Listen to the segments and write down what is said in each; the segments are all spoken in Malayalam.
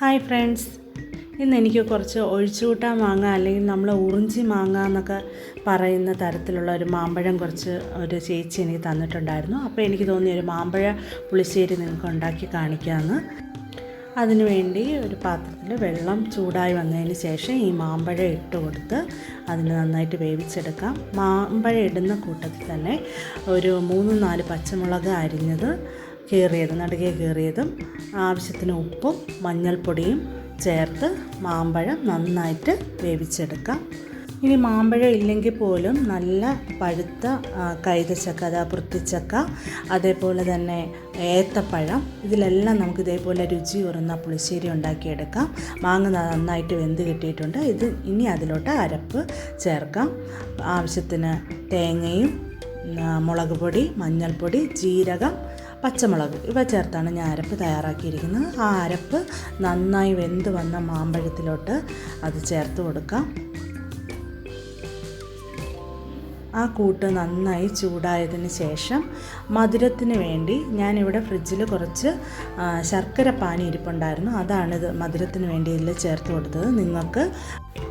ഹായ് ഫ്രണ്ട്സ് ഇന്ന് എനിക്ക് കുറച്ച് ഒഴിച്ചുകൂട്ടാൻ മാങ്ങ അല്ലെങ്കിൽ നമ്മൾ ഉറിഞ്ചി മാങ്ങ എന്നൊക്കെ പറയുന്ന തരത്തിലുള്ള ഒരു മാമ്പഴം കുറച്ച് ഒരു ചേച്ചി എനിക്ക് തന്നിട്ടുണ്ടായിരുന്നു. അപ്പോൾ എനിക്ക് തോന്നി ഒരു മാമ്പഴ പുളിശ്ശേരി നിങ്ങൾക്ക് ഉണ്ടാക്കി കാണിക്കാമെന്ന് അതിനുവേണ്ടി ഒരു പാത്രത്തിൽ വെള്ളം ചൂടായി വന്നതിന് ശേഷം ഈ മാമ്പഴം ഇട്ട് കൊടുത്ത് അതിന് നന്നായിട്ട് വേവിച്ചെടുക്കാം. മാമ്പഴം ഇടുന്ന കൂട്ടത്തിൽ തന്നെ ഒരു മൂന്ന് നാല് പച്ചമുളക് അരിഞ്ഞത് കീറിയത് നടുകെ കീറിയതും ആവശ്യത്തിന് ഉപ്പും മഞ്ഞൾപ്പൊടിയും ചേർത്ത് മാമ്പഴം നന്നായിട്ട് വേവിച്ചെടുക്കാം. ഇനി മാമ്പഴം ഇല്ലെങ്കിൽ പോലും നല്ല പഴുത്ത കൈതച്ചക്ക അതാ വൃത്തിച്ചക്ക അതേപോലെ തന്നെ ഏത്തപ്പഴം ഇതിലെല്ലാം നമുക്ക് ഇതേപോലെ രുചി ഉറന്ന പുളിശ്ശേരി ഉണ്ടാക്കിയെടുക്കാം. മാങ്ങ നന്നായിട്ട് വെന്ത് കിട്ടിയിട്ടുണ്ട്. ഇത് ഇനി അതിലോട്ട് അരപ്പ് ചേർക്കാം. ആവശ്യത്തിന് തേങ്ങയും മുളക് പൊടി മഞ്ഞൾപ്പൊടി ജീരകം പച്ചമുളക് ഇവ ചേർത്താണ് ഞാൻ അരപ്പ് തയ്യാറാക്കിയിരിക്കുന്നത്. ആ അരപ്പ് നന്നായി വെന്ത് വന്ന മാമ്പഴത്തിലോട്ട് അത് ചേർത്ത് കൊടുക്കാം. ആ കൂട്ട് നന്നായി ചൂടായതിന് ശേഷം മധുരത്തിന് വേണ്ടി ഞാനിവിടെ ഫ്രിഡ്ജിൽ കുറച്ച് ശർക്കര പാനി ഇരിപ്പുണ്ടായിരുന്നു. അതാണിത് മധുരത്തിന് വേണ്ടി ഇതിൽ ചേർത്ത് കൊടുത്തത്. നിങ്ങൾക്ക്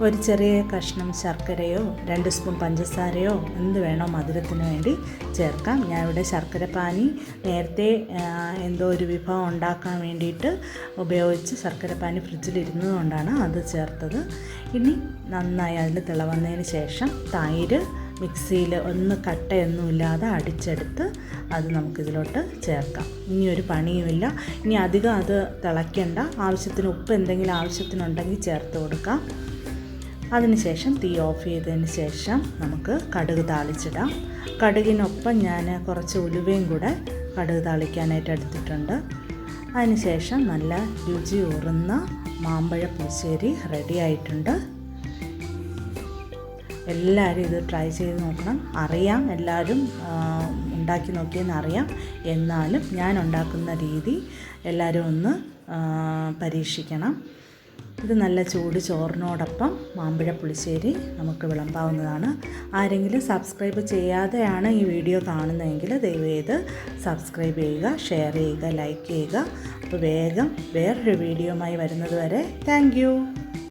ഒരു ചെറിയ കഷ്ണം ശർക്കരയോ രണ്ട് സ്പൂൺ പഞ്ചസാരയോ എന്ത് വേണോ മധുരത്തിന് വേണ്ടി ചേർക്കാം. ഞാൻ ഇവിടെ ശർക്കര പാനി നേരത്തെ എന്തോ ഒരു വിഭവം ഉണ്ടാക്കാൻ വേണ്ടിയിട്ട് ഉപയോഗിച്ച് ശർക്കര പാനി ഫ്രിഡ്ജിൽ ഇരുന്നതുകൊണ്ടാണ് അത് ചേർത്തത്. ഇനി നന്നായി അതിൽ തിളവന്നതിന് ശേഷം തൈര് മിക്സിയിൽ ഒന്ന് കട്ടയൊന്നുമില്ലാതെ അടിച്ചെടുത്ത് അത് നമുക്കിതിലോട്ട് ചേർക്കാം. ഇനി ഒരു പണിയുമില്ല. ഇനി അധികം അത് തിളയ്ക്കേണ്ട. ആവശ്യത്തിന് ഉപ്പ് എന്തെങ്കിലും ആവശ്യത്തിനുണ്ടെങ്കിൽ ചേർത്ത് കൊടുക്കാം. അതിനുശേഷം തീ ഓഫ് ചെയ്തതിന് ശേഷം നമുക്ക് കടുക് താളിച്ചിടാം. കടുകിനൊപ്പം ഞാൻ കുറച്ച് ഉലുവയും കൂടെ കടുക് താളിക്കാനായിട്ട് എടുത്തിട്ടുണ്ട്. അതിനുശേഷം നല്ല രുചി ഊറുന്ന മാമ്പഴ പുളിശ്ശേരി റെഡി ആയിട്ടുണ്ട്. എല്ലാവരും ഇത് ട്രൈ ചെയ്ത് നോക്കണം. അറിയാം എല്ലാവരും ഉണ്ടാക്കി നോക്കിയെന്ന് അറിയാം. എന്നാലും ഞാൻ ഉണ്ടാക്കുന്ന രീതി എല്ലാവരും ഒന്ന് പരീക്ഷിക്കണം. ഇത് നല്ല ചൂട് ചോറിനോടൊപ്പം മാമ്പഴ പുളിശ്ശേരി നമുക്ക് വിളമ്പാവുന്നതാണ്. ആരെങ്കിലും സബ്സ്ക്രൈബ് ചെയ്യാതെയാണ് ഈ വീഡിയോ കാണുന്നതെങ്കിൽ ദയവേത് സബ്സ്ക്രൈബ് ചെയ്യുക ഷെയർ ചെയ്യുക ലൈക്ക് ചെയ്യുക. അപ്പോൾ വേഗം വേറൊരു വീഡിയോയുമായി വരുന്നത് വരെ. താങ്ക്